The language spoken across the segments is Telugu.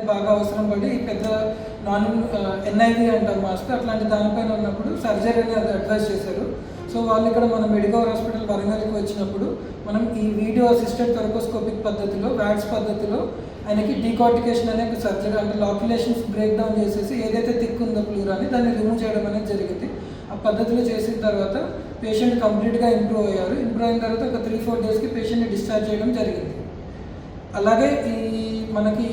బాగా అవసరం పడి పెద్ద నాన్ ఎన్ఐవి అంటారు మాస్టర్ అట్లాంటి దానిపైన ఉన్నప్పుడు సర్జరీ అనేది అడ్వైస్ చేశారు. సో వాళ్ళు ఇక్కడ మన మెడికల్ హాస్పిటల్ వరంగల్కి వచ్చినప్పుడు మనం ఈ వీడియో అసిస్టెడ్ థెరకోస్కోపిక్ పద్ధతిలో వ్యాట్స్ పద్ధతిలో ఆయనకి డీకాటికేషన్ అనే సర్జరీ అంటే లాక్యులేషన్స్ బ్రేక్ డౌన్ చేసేసి ఏదైతే థిక్ ఉందో ప్లూరాని దాన్ని రిమూవ్ చేయడం అనేది జరిగింది. ఆ పద్ధతిలో చేసిన తర్వాత పేషెంట్ కంప్లీట్గా ఇంప్రూవ్ అయ్యారు. ఇంప్రూవ్ అయిన తర్వాత ఒక త్రీ ఫోర్ డేస్కి పేషెంట్ని డిశ్చార్జ్ చేయడం జరిగింది. అలాగే ఈ మనకి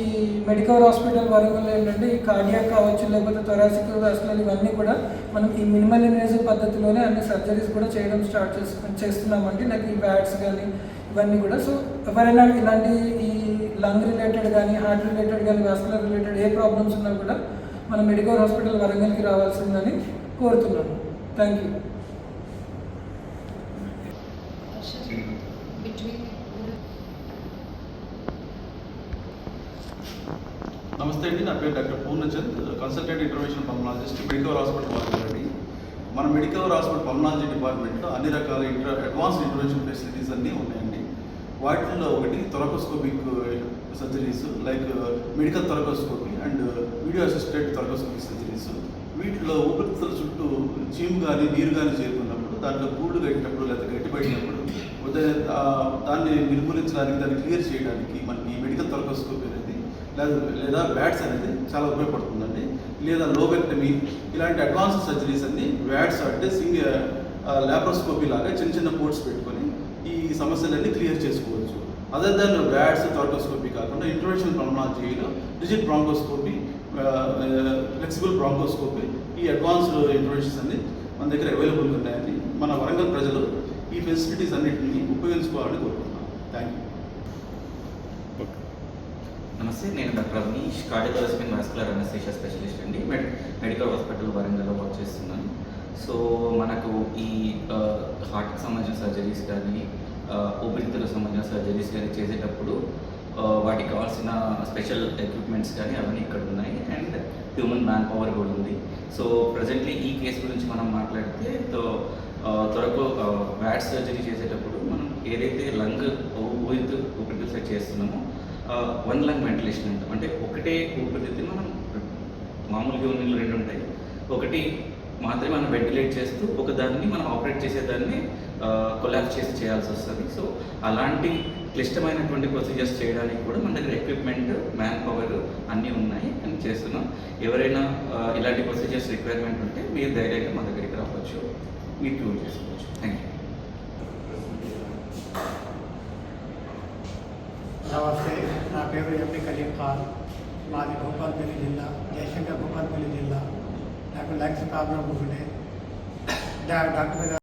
మెడికల్ హాస్పిటల్ వరంగల్ ఏంటంటే ఈ కార్డియాక్ కావచ్చు లేకపోతే థొరాసిక్ అసలు ఇవన్నీ కూడా మనం ఈ మినిమల్ ఇన్వేజివ్ పద్ధతిలోనే అన్ని సర్జరీస్ కూడా చేయడం స్టార్ట్ చేసు చేస్తున్నామండి. నాకు ఈ బ్యాట్స్ కానీ ఇవన్నీ కూడా. సో ఎవరైనా ఇలాంటి ఈ లంగ్ రిలేటెడ్ కానీ హార్ట్ రిలేటెడ్ కానీ వాస్కులర్ రిలేటెడ్ ఏ ప్రాబ్లమ్స్ ఉన్నా కూడా మన మెడికల్ హాస్పిటల్ వరంగల్కి రావాల్సిందని కోరుతున్నాను. థ్యాంక్ యూ నమస్తే అండి నా పేరు doctor Purnachand consultant intervention pulmonologist medical hospital వారండి మన మెడికల్ హాస్పిటల్ పల్మనాలజీ డిపార్ట్మెంట్లో అన్ని రకాల ఇంటర్ అడ్వాన్స్డ్ ఇంటర్వెన్షన్ ఫెసిలిటీస్ అన్నీ ఉన్నాయండి. వాటిల్లో ఒకటి thoracoscopic surgeries like medical thoracoscopy and video assisted thoracoscopic surgeries వీటిలో ఊపిరితిత్తుల చుట్టూ చీము కానీ నీరు కానీ చేరుకున్నప్పుడు దాంట్లో గూళ్ళు కట్టినప్పుడు లేదా గట్టిపడినప్పుడు దాన్ని నిర్మూలించడానికి దాన్ని క్లియర్ చేయడానికి మనకి మెడికల్ థొరకోస్కోపీ లేదా లేదా వ్యాట్స్ అనేది చాలా ఉపయోగపడుతుందండి. లేదా లోబెక్టమీ ఇలాంటి అడ్వాన్స్ సర్జరీస్ అన్ని వ్యాట్స్ అంటే సింగ్ ల్యాప్రోస్కోపీ లాగా చిన్న చిన్న పోర్ట్స్ పెట్టుకొని ఈ సమస్యలన్నీ క్లియర్ చేసుకోవచ్చు. అదర్ దాన్ వ్యాట్స్ థార్కోస్కోపీ కాకుండా ఇంటర్వెన్షన్ పల్మనాలజీలో డిజిట్ బ్రాంకోస్కోపీ ఫ్లెక్సిబుల్ బ్రాంకోస్కోపీ ఈ అడ్వాన్స్డ్ ఇంటర్వెన్షన్స్ అన్ని మన దగ్గర అవైలబుల్గా ఉన్నాయని మన వరంగల్ ప్రజలు ఈ ఫెసిలిటీస్ అన్నింటినీ ఉపయోగించుకోవాలని కోరుకుంటున్నాను థ్యాంక్ యూ నమస్తే నేను doctor Avanish cardiological vascular anaesthesia specialist అండి. మెడ్ మెడికల్ హాస్పిటల్ వరంగల్లో వర్క్ చేస్తున్నాను. సో మనకు ఈ హార్ట్కి సంబంధించిన సర్జరీస్ కానీ ఊపిరితిత్తులకు సంబంధించిన సర్జరీస్ కానీ చేసేటప్పుడు వాటికి కావాల్సిన స్పెషల్ ఎక్విప్మెంట్స్ కానీ అవన్నీ ఇక్కడ ఉన్నాయి. అండ్ హ్యూమన్ మ్యాన్ పవర్ కూడా ఉంది. సో ప్రజెంట్లీ ఈ కేసు గురించి మనం మాట్లాడితే త్వరకు వ్యాట్ సర్జరీ చేసేటప్పుడు మనం ఏదైతే లంగ్ ఊపిరితు ఊపిరితిత్తు సెట్ చేస్తున్నామో వన్ లంగ్ వెంటిలేషన్ అంటాం. అంటే ఒకటే ఊపిరితిత్తుని మనం మామూలుగా ఉన్న రెండు ఉంటాయి. ఒకటి మాత్రమే మనం వెంటిలేట్ చేస్తూ ఒక దాన్ని మనం ఆపరేట్ చేసేదాన్ని కొలాప్స్ చేసి చేయాల్సి వస్తుంది. సో అలాంటి క్లిష్టమైనటువంటి ప్రొసీజర్స్ చేయడానికి కూడా మన దగ్గర ఎక్విప్మెంట్ మ్యాన్ పవర్ అన్నీ ఉన్నాయి అని చేస్తున్నాం. ఎవరైనా ఇలాంటి ప్రొసీజర్స్ రిక్వైర్మెంట్ ఉంటే మీరు ధైర్యంగా మా దగ్గరికి రావచ్చు. మీరు క్యూర్ చేసుకోవచ్చు. థ్యాంక్ యూ నమస్తే. నా పేరు ఎంపీ కరీం ఖాన్ మాది భూపాల్పల్లి జిల్లా జయశంకర్ భూపాల్పల్లి జిల్లా నాకు లంగ్స్ ప్రాబ్లం ఉండే డా- డాక్టర్ గారు